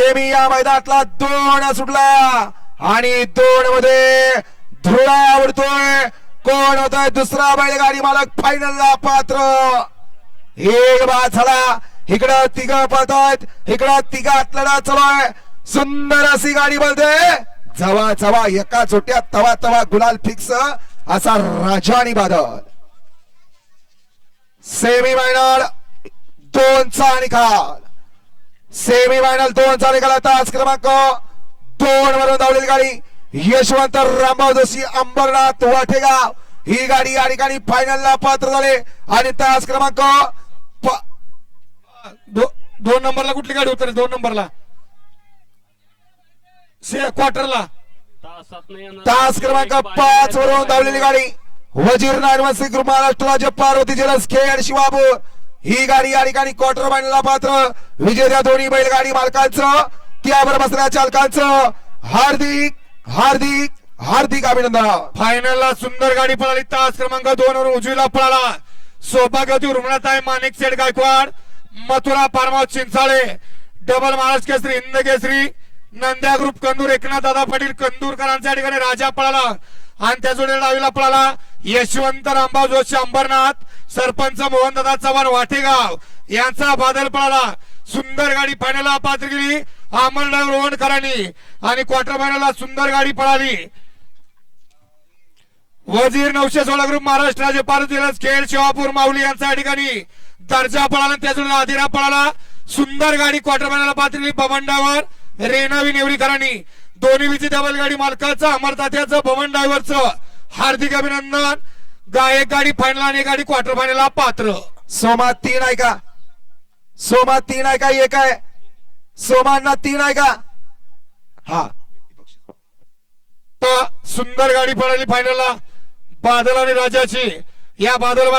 Semi या मैदानातला दोन सुटला. आणि दोन मध्ये धुळा आवडतोय. कोण होतोय दुसरा बैलगाडी मालक? फायनलला पात्र. एक बाद झाला. इकडं तिघ पळतायत इकडं तिघात लढा चालू आहे सुंदर अशी गाडी बोलते. जवा जवा एका चोट्यात तवा तवा गुलाल फिक्स असा राजा आणि बादल. सेमी फायनल दोनचा निकाल. सेमी फायनल चालू निकाल तास क्रमांक दोन वरून धावलेली गाडी. यशवंत रामभाऊ जोशी अंबरनाथ वाटेगाव ही गाडी या ठिकाणी फायनलला पात्र झाले. आणि तास क्रमांक दो- दोन नंबरला कुठली गाडी उतरली? दोन नंबरला. से क्वार्टरला तास क्रमांक पाच वरून धावलेली गाडी. वजीर नारवसी ग्रुप महाराष्ट्र राज्य पार्वती जलस खेळ शिवापूर ही गाडी या ठिकाणी क्वार्टर फायनलला पात्र विजेत्या दोन्ही बैलगाडी मालकांचं. त्यावर बसणाऱ्या चालकांचं. हार्दिक हार्दिक हार्दिक अभिनंदन. फायनलला सुंदर गाडी पळाली. तास क्रमांक दोन वर उजवीला पळाला. सौभाग्यवती रुग्णात आहे Manik Seth Gaikwad. Mathura farmhouse Chinchale. Double Maharashtra Kesari Hind Kesari. Nandya group Kandur Eknath Dada Patil कंदूरकरांच्या ठिकाणी राजा पळाला. आणि त्या जोडीला डावीला पळाला यशवंत रामभाव जोशी अंबरनाथ सरपंच मोहनदादा चव्हाण वाटेगाव यांचा बादल पळाला. सुंदर गाडी फायनलला पात्र गेली अमर रोहणकरांनी आणि क्वार्टर फायनलला सुंदर गाडी पळाली. वजीर नऊशे सोळा ग्रुप महाराष्ट्र राज्य पार्वती खेळ शिवापूर माऊली यांचा या ठिकाणी दर्जा पळाला त्यातून आदिरा पळाला. सुंदर गाडी क्वार्टर फायनलला पात्रली भवंडावर रेणावी नेवरीकरांनी. दोन्ही विजेत्या बैलगाडी मालकाचं अमर तात्याचं भवन ड्रायव्हरचं हार्दिक अभिनंदन. गायक गाडी फायनल आणि एक गाडी क्वार्टर फायनलला पात्र. सोमा तीन आहे का? सोमा तीन आहे का? एक आहे. सोमांना तीन आहे का? हा. सुंदर गाडी पळाली फायनलला बादल आणि राजाची. या बादलवाला